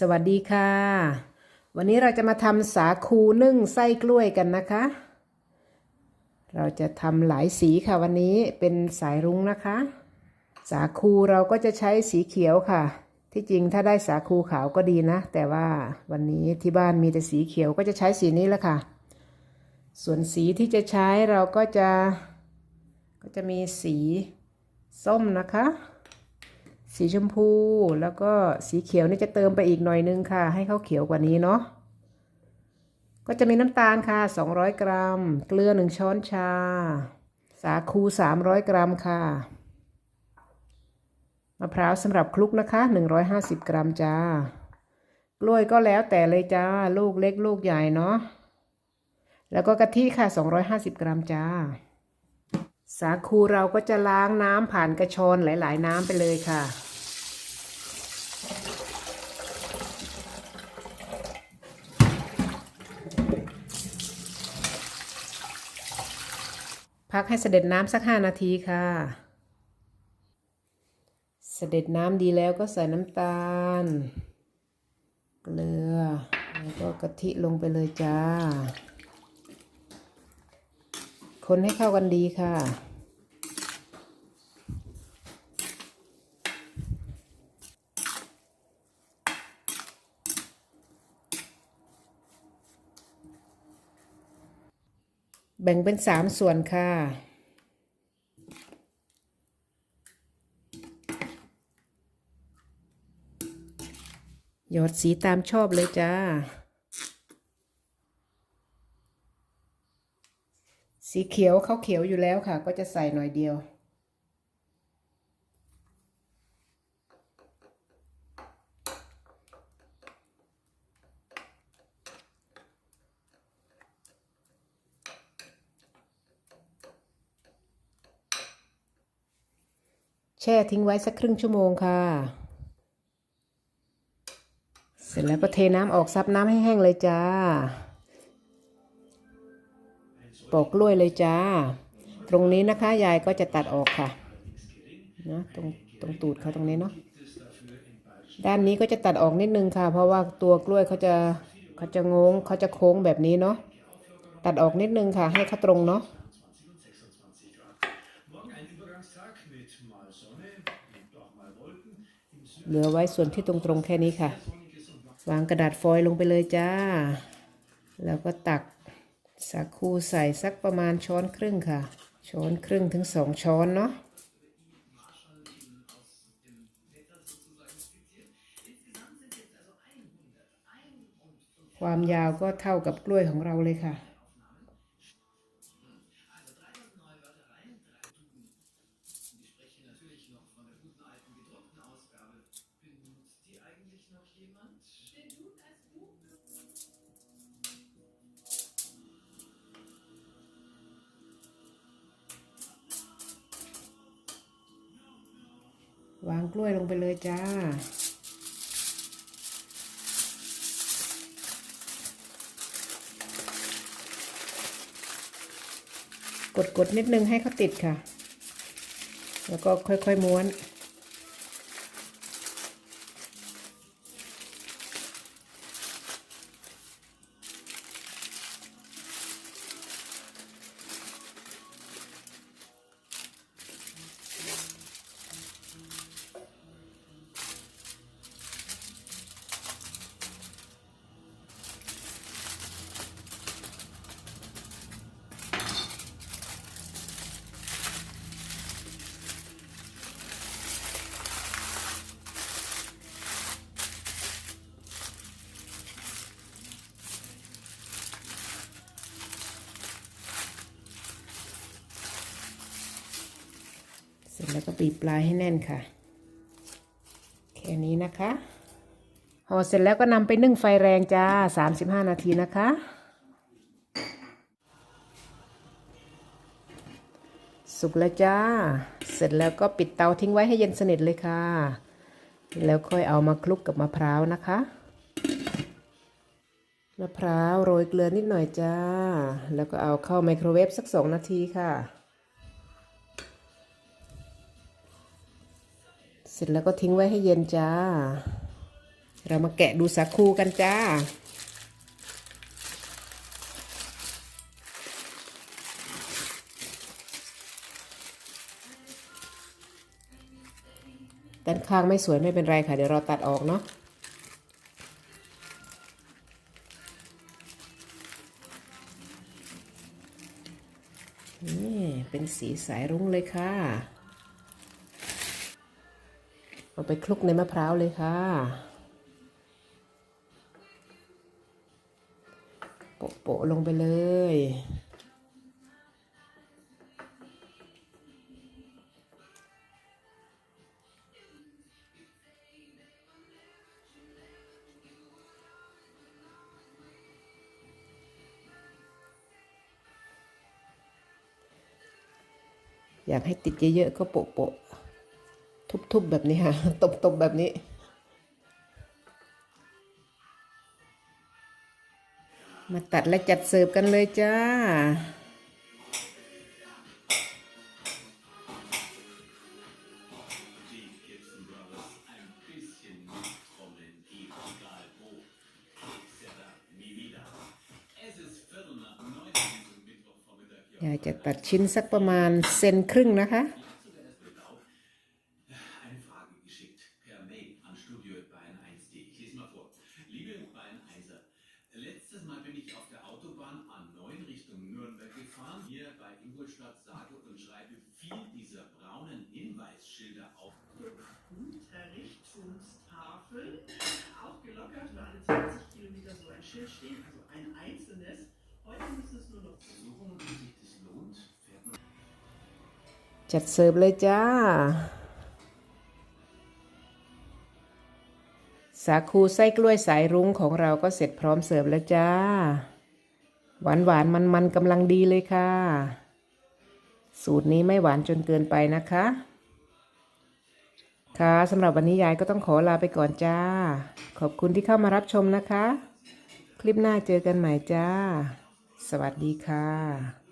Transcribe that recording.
สวัสดีค่ะ วันนี้เราจะมาทำสาคูนึ่งไส้กล้วยกันนะคะ เราจะทำหลายสีค่ะวันนี้เป็นสายรุ้งนะคะ สาคูเราก็จะใช้สีเขียวค่ะ ที่จริงถ้าได้สาคูขาวก็ดีนะ แต่ว่าวันนี้ที่บ้านมีแต่สีเขียวก็จะใช้สีนี้แหละค่ะ ส่วนสีที่จะใช้เราก็จะก็จะมีสีส้มนะคะ สีชมพูแล้วก็สีเขียวนี่จะเติมไปอีกหน่อยนึงค่ะ ให้เขาเขียวกว่านี้เนาะก็จะมีน้ำตาลค่ะ 200 กรัม เกลือ 1 ช้อนชา สาคู 300 กรัมค่ะ มะพร้าวสำหรับคลุกนะคะ 150 กรัมจ้า กล้วยก็แล้วแต่เลยจ้า ลูกเล็กลูกใหญ่เนาะ แล้วก็กะทิค่ะ 250 กรัมจ้า สาคูเราก็จะล้างน้ำผ่านกระชอนหลาย ๆ น้ำไปเลยค่ะ พักให้เสด็จน้ำสักห้านาทีค่ะ เสด็จน้ำดีแล้วก็ใส่น้ำตาล เกลือ แล้วก็กะทิลงไปเลยจ้า คนให้เข้ากันดีค่ะ แบ่งเป็นสามส่วนค่ะ หยอดสีตามชอบเลยจ้า สีเขียวเขาเขียวอยู่แล้วค่ะ ก็จะใส่หน่อยเดียว แช่ทิ้งไว้สักครึ่งชั่วโมงค่ะ เสร็จแล้วก็เทน้ำออกซับน้ำให้แห้งเลยจ้า ปอกกล้วยเลยจ้า ตรงนี้นะคะ ยายก็จะตัดออกค่ะนะตรงตรงตูดเขาตรงนี้เนาะ ด้านนี้ก็จะตัดออกนิดนึงค่ะ เพราะว่าตัวกล้วยเขาจะเขาจะงงเขาจะโค้งแบบนี้เนาะ ตัดออกนิดนึงค่ะ ให้เขาตรงเนาะ เหลือไว้ส่วนที่ตรงๆแค่นี้ค่ะ วางกระดาษฟอยล์ลงไปเลยจ้า แล้วก็ตักสาคูใส่สักประมาณช้อนครึ่งค่ะ ช้อนครึ่งถึงสองช้อนเนาะความยาวก็เท่ากับกล้วยของเราเลยค่ะ วางกล้วยลงไปเลยจ้า กดกดนิดนึงให้เขาติดค่ะ แล้วก็ค่อยๆม้วน เสร็จแล้วก็บีบปลายให้แน่นค่ะ แค่นี้นะคะห่อเสร็จแล้วก็นำไปนึ่งไฟแรงจ้า35นาทีนะคะ สุกแล้วจ้า เสร็จแล้วก็ปิดเตาทิ้งไว้ให้เย็นสนิทเลยค่ะ แล้วค่อยเอามาคลุกกับมะพร้าวนะคะมะพร้าวโรยเกลือนิดหน่อยจ้า แล้วก็เอาเข้าไมโครเวฟสักสองนาทีค่ะ เสร็จแล้วก็ทิ้งไว้ให้เย็นจ้า เรามาแกะดูสาคูกันจ้า ด้านข้างไม่สวยไม่เป็นไรค่ะ เดี๋ยวเราตัดออกเนาะนี่เป็นสีสายรุ้งเลยค่ะ เอาไปคลุกในมะพร้าวเลยค่ะโปะลงไปเลย อยากให้ติดเยอะๆก็โปะๆ ทุบๆแบบนี้ค่ะ ตบๆแบบนี้ มาตัดและจัดเสิร์ฟกันเลยจ้าอยากจะตัดชิ้นสักประมาณเซนครึ่งนะคะ Ingolstadt sage und schreibe viel dieser braunen Hinweisschilder auf. Unterrichtungstafeln, auch gelockert, weil alle 20 Kilometer so ein Schild stehen, also ein einzelnes. Heute müssen es nur noch Versuchen, wie sich das lohnt, จัดเสิร์ฟเลยจ้า สาคูไส้กล้วยสายรุ้งของเราก็เสร็จพร้อมเสิร์ฟแล้วจ้า หวานหวานมันมันกำลังดีเลยค่ะ สูตรนี้ไม่หวานจนเกินไปนะคะ ค่ะสำหรับวันนี้ยายก็ต้องขอลาไปก่อนจ้า ขอบคุณที่เข้ามารับชมนะคะ คลิปหน้าเจอกันใหม่จ้า สวัสดีค่ะ